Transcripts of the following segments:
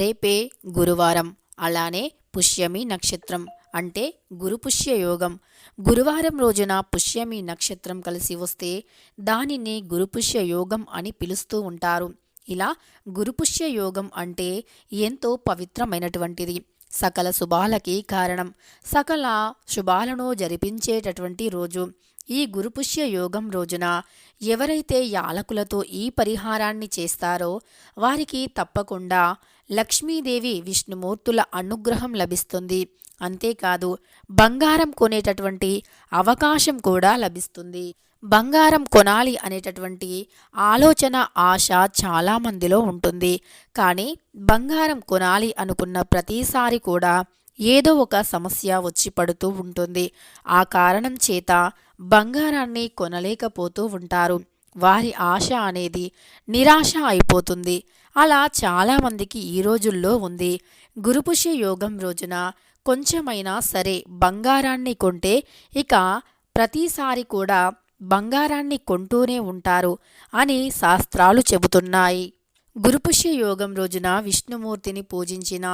రేపే గురువారం. అలానే పుష్యమి నక్షత్రం అంటే గురుపుష్య యోగం. గురువారం రోజున పుష్యమి నక్షత్రం కలిసి వస్తే దానిని గురుపుష్య యోగం అని పిలుస్తూ ఉంటారు. ఇలా గురుపుష్య యోగం అంటే ఎంతో పవిత్రమైనటువంటిది. సకల శుభాలకి కారణం. సకల శుభాలను జరిపించేటటువంటి రోజు. ఈ గురుపుష్య యోగం రోజున ఎవరైతే యాలకులతో ఈ పరిహారాన్ని చేస్తారో వారికి తప్పకుండా లక్ష్మీదేవి విష్ణుమూర్తుల అనుగ్రహం లభిస్తుంది. అంతేకాదు బంగారం కొనేటటువంటి అవకాశం కూడా లభిస్తుంది. బంగారం కొనాలి అనేటటువంటి ఆలోచన ఆశ చాలామందిలో ఉంటుంది. కానీ బంగారం కొనాలి అనుకున్న ప్రతిసారి కూడా ఏదో ఒక సమస్య వచ్చి పడుతూ ఉంటుంది. ఆ కారణం చేత బంగారాన్ని కొనలేకపోతూ ఉంటారు. వారి ఆశ అనేది నిరాశ అయిపోతుంది. అలా చాలామందికి ఈ రోజుల్లో ఉంది. గురుపుష్య యోగం రోజున కొంచెమైనా సరే బంగారాన్ని కొంటే ఇక ప్రతిసారి కూడా బంగారాన్ని కొంటూనే ఉంటారు అని శాస్త్రాలు చెబుతున్నాయి. గురుపుష్య యోగం రోజున విష్ణుమూర్తిని పూజించిన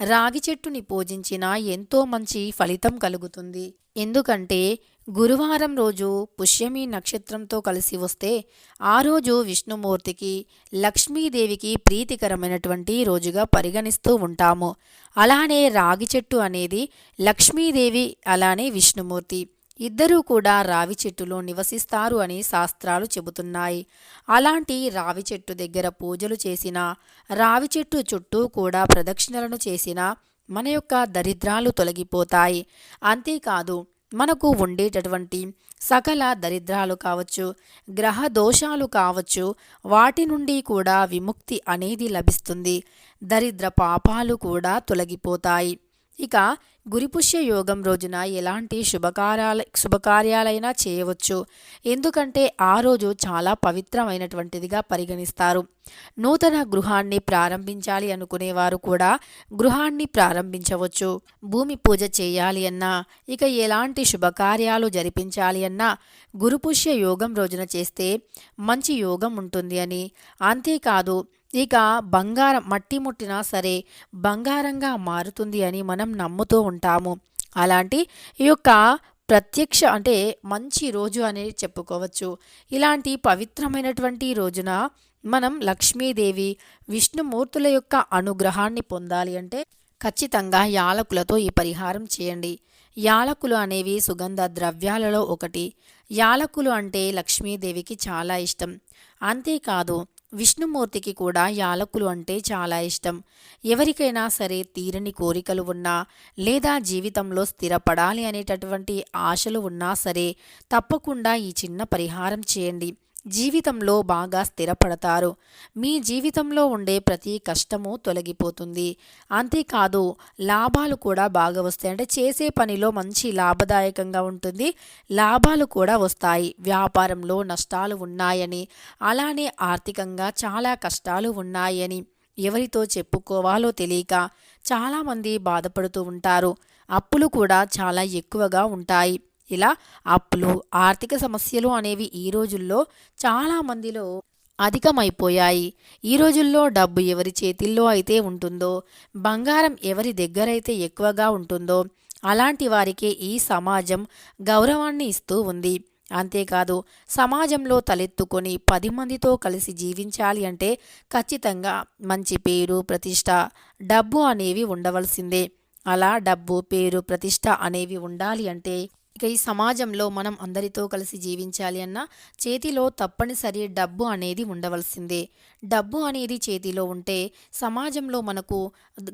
రాగి చెట్టుని పూజించిన ఎంతో మంచి ఫలితం కలుగుతుంది. ఎందుకంటే గురువారం రోజు పుష్యమి నక్షత్రంతో కలిసి వస్తే ఆ రోజు విష్ణుమూర్తికి లక్ష్మీదేవికి ప్రీతికరమైనటువంటి రోజుగా పరిగణిస్తూ ఉంటాము. అలానే రాగి చెట్టు అనేది లక్ష్మీదేవి అలానే విష్ణుమూర్తి. ఇద్దరూ కూడా రావి చెట్టులో నివసిస్తారు అని శాస్త్రాలు చెబుతున్నాయి. అలాంటి రావి చెట్టు దగ్గర పూజలు చేసినా రావి చెట్టు చుట్టూ కూడా ప్రదక్షిణలను చేసినా మన యొక్క దరిద్రాలు తొలగిపోతాయి. అంతేకాదు మనకు ఉండేటటువంటి సకల దరిద్రాలు కావచ్చు గ్రహ దోషాలు కావచ్చు వాటి నుండి కూడా విముక్తి అనేది లభిస్తుంది. దరిద్ర పాపాలు కూడా తొలగిపోతాయి. ఇక గురిపుష్య యోగం రోజున ఎలాంటి శుభకార్యాల శుభకార్యాలైనా చేయవచ్చు. ఎందుకంటే ఆ రోజు చాలా పవిత్రమైనటువంటిదిగా పరిగణిస్తారు. నూతన గృహాన్ని ప్రారంభించాలి అనుకునేవారు కూడా గృహాన్ని ప్రారంభించవచ్చు. భూమి పూజ చేయాలి అన్నా ఇక ఎలాంటి శుభకార్యాలు జరిపించాలి అన్నా గురుపుష్య యోగం రోజున చేస్తే మంచి యోగం ఉంటుంది అని. అంతేకాదు ఇక బంగారం మట్టి ముట్టినా సరే బంగారంగా మారుతుంది అని మనం నమ్ముతూ ఉంటాము. అలాంటి ఈ యొక్క ప్రత్యక్ష అంటే మంచి రోజు అనేది చెప్పుకోవచ్చు. ఇలాంటి పవిత్రమైనటువంటి రోజున మనం లక్ష్మీదేవి విష్ణుమూర్తుల యొక్క అనుగ్రహాన్ని పొందాలి అంటే ఖచ్చితంగా యాలకులతో ఈ పరిహారం చేయండి. యాలకులు అనేవి సుగంధ ద్రవ్యాలలో ఒకటి. యాలకులు అంటే లక్ష్మీదేవికి చాలా ఇష్టం. అంతేకాదు విష్ణుమూర్తికి కూడా యాలకులు అంటే చాలా ఇష్టం. ఎవరికైనా సరే తీరని కోరికలు ఉన్నా లేదా జీవితంలో స్థిరపడాలి అనేటటువంటి ఆశలు ఉన్నా సరే తప్పకుండా ఈ చిన్న పరిహారం చేయండి. జీవితంలో బాగా స్థిరపడతారు. మీ జీవితంలో ఉండే ప్రతి కష్టము తొలగిపోతుంది. అంతేకాదు లాభాలు కూడా బాగా వస్తాయి. అంటే చేసే పనిలో మంచి లాభదాయకంగా ఉంటుంది. లాభాలు కూడా వస్తాయి. వ్యాపారంలో నష్టాలు ఉన్నాయని అలానే ఆర్థికంగా చాలా కష్టాలు ఉన్నాయని ఎవరితో చెప్పుకోవాలో తెలియక చాలామంది బాధపడుతూ ఉంటారు. అప్పులు కూడా చాలా ఎక్కువగా ఉంటాయి. ఇలా అప్పులు ఆర్థిక సమస్యలు అనేవి ఈ రోజుల్లో చాలామందిలో అధికమైపోయాయి. ఈ రోజుల్లో డబ్బు ఎవరి చేతిల్లో అయితే ఉంటుందో బంగారం ఎవరి దగ్గరైతే ఎక్కువగా ఉంటుందో అలాంటి వారికే ఈ సమాజం గౌరవాన్ని ఇస్తూ ఉంది. అంతేకాదు సమాజంలో తలెత్తుకొని పది మందితో కలిసి జీవించాలి అంటే ఖచ్చితంగా మంచి పేరు ప్రతిష్ట డబ్బు అనేవి ఉండవలసిందే. అలా డబ్బు పేరు ప్రతిష్ట అనేవి ఉండాలి అంటే ఇక ఈ సమాజంలో మనం అందరితో కలిసి జీవించాలి అన్న చేతిలో తప్పనిసరి డబ్బు అనేది ఉండవలసిందే. డబ్బు అనేది చేతిలో ఉంటే సమాజంలో మనకు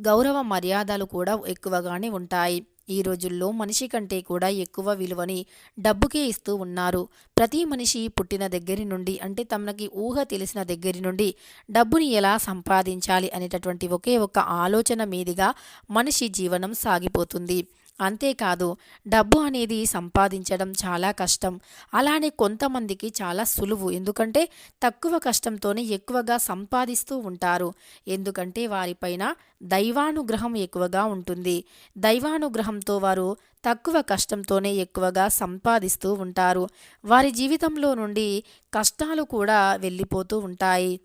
గౌరవ మర్యాదలు కూడా ఎక్కువగానే ఉంటాయి. ఈ రోజుల్లో మనిషి కంటే కూడా ఎక్కువ విలువని డబ్బుకే ఇస్తూ ఉన్నారు. ప్రతి మనిషి పుట్టిన దగ్గరి నుండి అంటే తమకి ఊహ తెలిసిన దగ్గరి నుండి డబ్బుని ఎలా సంపాదించాలి అనేటటువంటి ఒకే ఒక ఆలోచన మీదుగా మనిషి జీవనం సాగిపోతుంది. అంతేకాదు డబ్బు అనేది సంపాదించడం చాలా కష్టం. అలానే కొంతమందికి చాలా సులువు. ఎందుకంటే తక్కువ కష్టంతోనే ఎక్కువగా సంపాదిస్తూ ఉంటారు. ఎందుకంటే వారిపైన దైవానుగ్రహం ఎక్కువగా ఉంటుంది. దైవానుగ్రహంతో వారు తక్కువ కష్టంతోనే ఎక్కువగా సంపాదిస్తూ ఉంటారు. వారి జీవితంలో నుండి కష్టాలు కూడా వెళ్ళిపోతూ ఉంటాయి.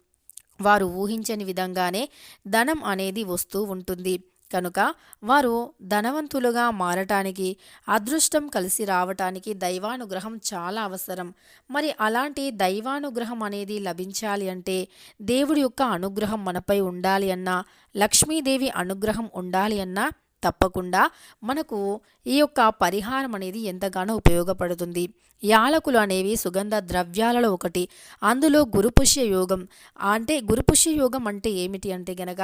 వారు ఊహించని విధంగానే ధనం అనేది వస్తూ ఉంటుంది. కనుక వారు ధనవంతులుగా మారటానికి అదృష్టం కలిసి రావటానికి దైవానుగ్రహం చాలా అవసరం. మరి అలాంటి దైవానుగ్రహం అనేది లభించాలి అంటే దేవుడి యొక్క అనుగ్రహం మనపై ఉండాలి అన్నా లక్ష్మీదేవి అనుగ్రహం ఉండాలి అన్నా తప్పకుండా మనకు ఈ యొక్క పరిహారం అనేది ఎంతగానో ఉపయోగపడుతుంది. యాలకులు అనేవి సుగంధ ద్రవ్యాలలో ఒకటి. అందులో గురుపుష్య యోగం అంటే గురుపుష్య యోగం అంటే ఏమిటి అంటే గనక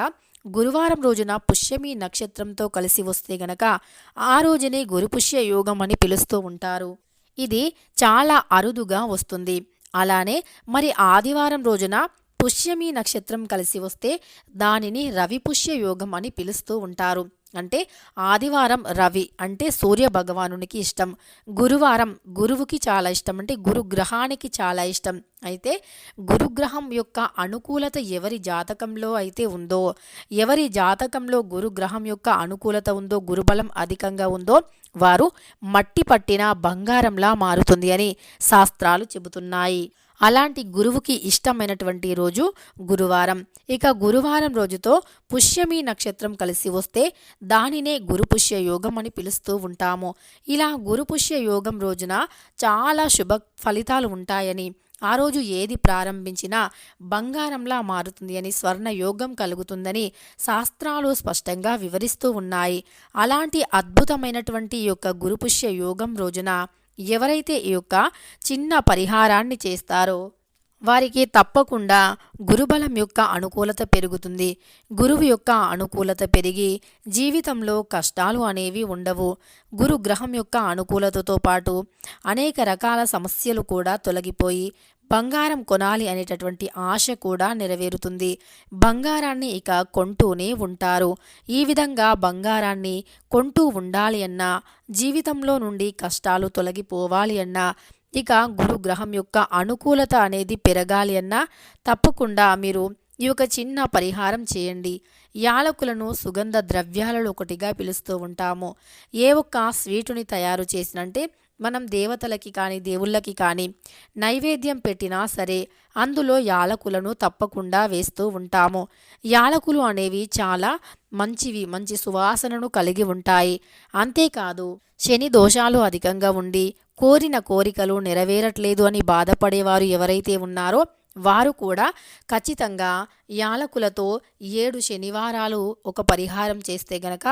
గురువారం రోజున పుష్యమి నక్షత్రంతో కలిసి వస్తే గనక ఆ రోజునే గురుపుష్య యోగం అని పిలుస్తూ ఉంటారు. ఇది చాలా అరుదుగా వస్తుంది. అలానే మరి ఆదివారం రోజున పుష్యమి నక్షత్రం కలిసి వస్తే దానిని రవిపుష్య యోగం అని పిలుస్తూ ఉంటారు. అంటే ఆదివారం రవి అంటే సూర్య భగవానునికి ఇష్టం. గురువారం గురువుకి చాలా ఇష్టం. అంటే గురుగ్రహానికి చాలా ఇష్టం. అయితే గురుగ్రహం యొక్క అనుకూలత ఎవరి జాతకంలో అయితే ఉందో ఎవరి జాతకంలో గురుగ్రహం యొక్క అనుకూలత ఉందో గురుబలం అధికంగా ఉందో వారు మట్టి పట్టిన బంగారంలా మారుతుంది అని శాస్త్రాలు చెబుతున్నాయి. అలాంటి గురువుకి ఇష్టమైనటువంటి రోజు గురువారం. ఇక గురువారం రోజుతో పుష్యమి నక్షత్రం కలిసి వస్తే దానినే గురుపుష్య యోగం అని పిలుస్తూ ఉంటాము. ఇలా గురుపుష్య యోగం రోజున చాలా శుభ ఫలితాలు ఉంటాయని ఆ రోజు ఏది ప్రారంభించినా బంగారంలా మారుతుంది అని స్వర్ణ యోగం కలుగుతుందని శాస్త్రాలు స్పష్టంగా వివరిస్తూ ఉన్నాయి. అలాంటి అద్భుతమైనటువంటి యొక్క గురుపుష్య యోగం రోజున ఎవరైతే ఈ యొక్క చిన్న పరిహారాన్ని చేస్తారో వారికి తప్పకుండా గురుబలం యొక్క అనుకూలత పెరుగుతుంది. గురువు యొక్క అనుకూలత పెరిగి జీవితంలో కష్టాలు అనేవి ఉండవు. గురు గ్రహం యొక్క అనుకూలతతో పాటు అనేక రకాల సమస్యలు కూడా తొలగిపోయి బంగారం కొనాలి అనేటటువంటి ఆశ కూడా నెరవేరుతుంది. బంగారాన్ని ఇక కొంటూనే ఉంటారు. ఈ విధంగా బంగారాన్ని కొంటూ ఉండాలి అన్నా జీవితంలో నుండి కష్టాలు తొలగిపోవాలి అన్నా ఇక గురుగ్రహం యొక్క అనుకూలత అనేది పెరగాలి అన్నా తప్పకుండా మీరు ఈ యొక్క చిన్న పరిహారం చేయండి. యాలకులను సుగంధ ద్రవ్యాలలో ఒకటిగా పిలుస్తూ ఉంటాము. ఏ ఒక్క స్వీటుని తయారు చేసినంటే మనం దేవతలకి కానీ దేవుళ్ళకి కానీ నైవేద్యం పెట్టినా సరే అందులో యాలకులను తప్పకుండా వేస్తూ ఉంటాము. యాలకులు అనేవి చాలా మంచివి మంచి సువాసనను కలిగి ఉంటాయి. అంతేకాదు శని దోషాలు అధికంగా ఉండి కోరిన కోరికలు నెరవేరట్లేదు అని బాధపడేవారు ఎవరైతే ఉన్నారో వారు కూడా ఖచ్చితంగా యాలకులతో ఏడు శనివారాలు ఒక పరిహారం చేస్తే గనక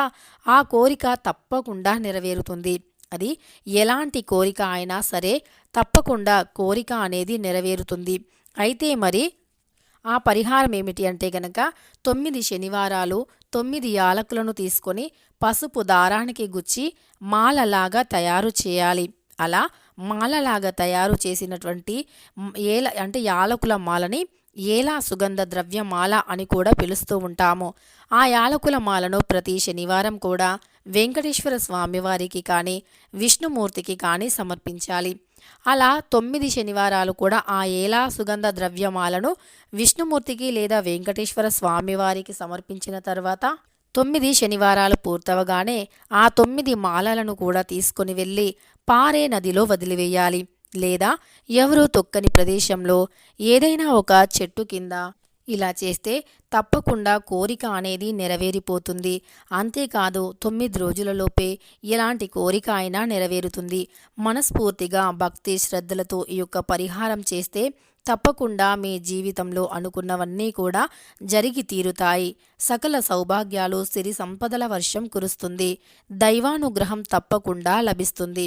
ఆ కోరిక తప్పకుండా నెరవేరుతుంది. అది ఎలాంటి కోరిక అయినా సరే తప్పకుండా కోరిక అనేది నెరవేరుతుంది. అయితే మరి ఆ పరిహారం ఏమిటి అంటే గనక తొమ్మిది శనివారాలు తొమ్మిది యాలకులను తీసుకొని పసుపు దారానికి గుచ్చి మాలలాగా తయారు చేయాలి. అలా మాలలాగా తయారు చేసినటువంటి ఏల అంటే యాలకుల మాలని ఏలా సుగంధ ద్రవ్య మాల అని కూడా పిలుస్తూ ఉంటాము. ఆ యాలకుల మాలను ప్రతి శనివారం కూడా వెంకటేశ్వర స్వామివారికి కానీ విష్ణుమూర్తికి కానీ సమర్పించాలి. అలా తొమ్మిది శనివారాలు కూడా ఆ ఏలా సుగంధ ద్రవ్యమాలను విష్ణుమూర్తికి లేదా వెంకటేశ్వర స్వామివారికి సమర్పించిన తర్వాత తొమ్మిది శనివారాలు పూర్తవగానే ఆ తొమ్మిది మాలలను కూడా తీసుకొని వెళ్ళి పారే నదిలో వదిలివేయాలి. లేదా ఎవరూ తొక్కని ప్రదేశంలో ఏదైనా ఒక చెట్టు కింద ఇలా చేస్తే తప్పకుండా కోరిక అనేది నెరవేరిపోతుంది. అంతేకాదు తొమ్మిది రోజులలోపే ఎలాంటి కోరిక అయినా నెరవేరుతుంది. మనస్ఫూర్తిగా భక్తి శ్రద్ధలతో ఈ యొక్క పరిహారం చేస్తే తప్పకుండా మీ జీవితంలో అనుకున్నవన్నీ కూడా జరిగి తీరుతాయి. సకల సౌభాగ్యాలు సిరి సంపదల వర్షం కురుస్తుంది. దైవానుగ్రహం తప్పకుండా లభిస్తుంది.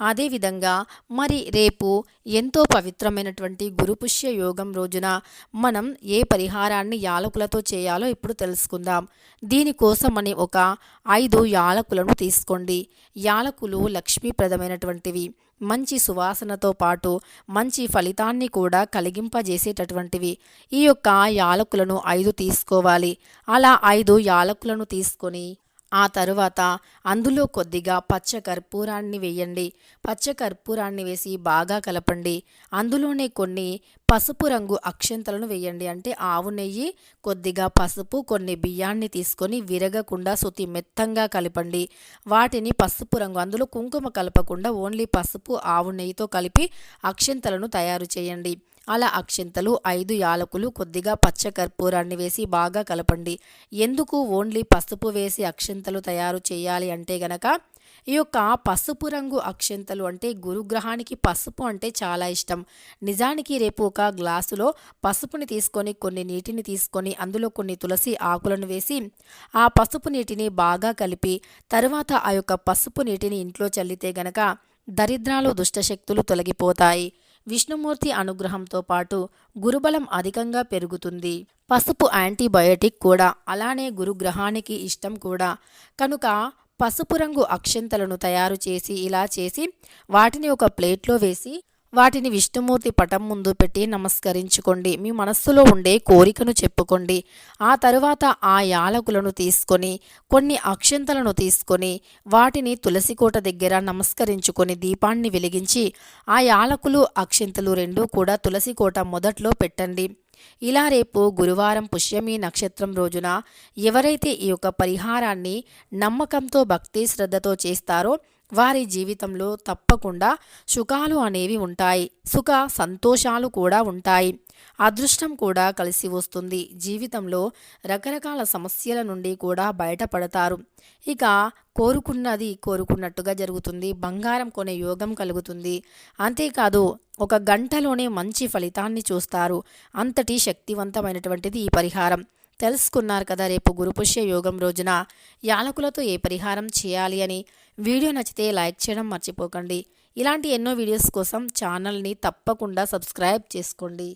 అదేవిధంగా మరి రేపు ఎంతో పవిత్రమైనటువంటి గురుపుష్య యోగం రోజున మనం ఏ పరిహారాన్ని యాలకులతో చేయాలో ఇప్పుడు తెలుసుకుందాం. దీనికోసమని ఒక ఐదు యాలకులను తీసుకోండి. యాలకులు లక్ష్మీప్రదమైనటువంటివి. మంచి సువాసనతో పాటు మంచి ఫలితాన్ని కూడా కలిగింపజేసేటటువంటివి. ఈ యొక్క యాలకులను ఐదు తీసుకోవాలి. అలా ఐదు యాలకులను తీసుకొని ఆ తరువాత అందులో కొద్దిగా పచ్చ కర్పూరాన్ని వేయండి. పచ్చ కర్పూరాన్ని వేసి బాగా కలపండి. అందులోనే కొన్ని పసుపు రంగు అక్షంతలను వేయండి. అంటే ఆవు నెయ్యి కొద్దిగా పసుపు కొన్ని బియ్యాన్ని తీసుకొని విరగకుండా శుతి మెత్తంగా కలపండి. వాటిని పసుపు రంగు అందులో కుంకుమ కలపకుండా ఓన్లీ పసుపు ఆవు నెయ్యితో కలిపి అక్షంతలను తయారు చేయండి. అలా అక్షింతలు ఐదు యాలకులు కొద్దిగా పచ్చ కర్పూరాన్ని వేసి బాగా కలపండి. ఎందుకు ఓన్లీ పసుపు వేసి అక్షింతలు తయారు చేయాలి అంటే గనక ఈ యొక్క పసుపు రంగు అక్షింతలు అంటే గురుగ్రహానికి పసుపు అంటే చాలా ఇష్టం. నిజానికి రేపు ఒక గ్లాసులో పసుపుని తీసుకొని కొన్ని నీటిని తీసుకొని అందులో కొన్ని తులసి ఆకులను వేసి ఆ పసుపు నీటిని బాగా కలిపి తరువాత ఆ యొక్క పసుపు నీటిని ఇంట్లో చల్లితే గనక దరిద్రాలు దుష్టశక్తులు తొలగిపోతాయి. విష్ణుమూర్తి అనుగ్రహంతో పాటు గురుబలం అధికంగా పెరుగుతుంది. పసుపు యాంటీబయోటిక్ కూడా అలానే గురుగ్రహానికి ఇష్టం కూడా. కనుక పసుపు రంగు అక్షంతలను తయారు చేసి ఇలా చేసి వాటిని ఒక ప్లేట్లో వేసి వాటిని విష్ణుమూర్తి పటం ముందు పెట్టి నమస్కరించుకోండి. మీ మనస్సులో ఉండే కోరికను చెప్పుకోండి. ఆ తరువాత ఆ యాలకులను తీసుకొని కొన్ని అక్షంతలను తీసుకొని వాటిని తులసికోట దగ్గర నమస్కరించుకొని దీపాన్ని వెలిగించి ఆ యాలకులు అక్షంతలు రెండూ కూడా తులసికోట మొదట్లో పెట్టండి. ఇలా రేపు గురువారం పుష్యమి నక్షత్రం రోజున ఎవరైతే ఈ యొక్క పరిహారాన్ని నమ్మకంతో భక్తి శ్రద్ధతో చేస్తారో వారి జీవితంలో తప్పకుండా సుఖాలు అనేవి ఉంటాయి. సుఖ సంతోషాలు కూడా ఉంటాయి. అదృష్టం కూడా కలిసి వస్తుంది. జీవితంలో రకరకాల సమస్యల నుండి కూడా బయటపడతారు. ఇక కోరుకున్నది కోరుకున్నట్టుగా జరుగుతుంది. బంగారం కొనే యోగం కలుగుతుంది. అంతేకాదు ఒక గంటలోనే మంచి ఫలితాన్ని చూస్తారు. అంతటి శక్తివంతమైనటువంటిది ఈ పరిహారం. తెలుసుకున్నారు కదా రేపు గురుపుష్య యోగం రోజున. యాలకులతో ఏ పరిహారం చేయాలి అని? వీడియో నచ్చితే లైక్ చేయడం మర్చిపోకండి. ఇలాంటి ఎన్నో వీడియోస్ కోసం ఛానల్ని తప్పకుండా సబ్స్క్రైబ్ చేసుకోండి.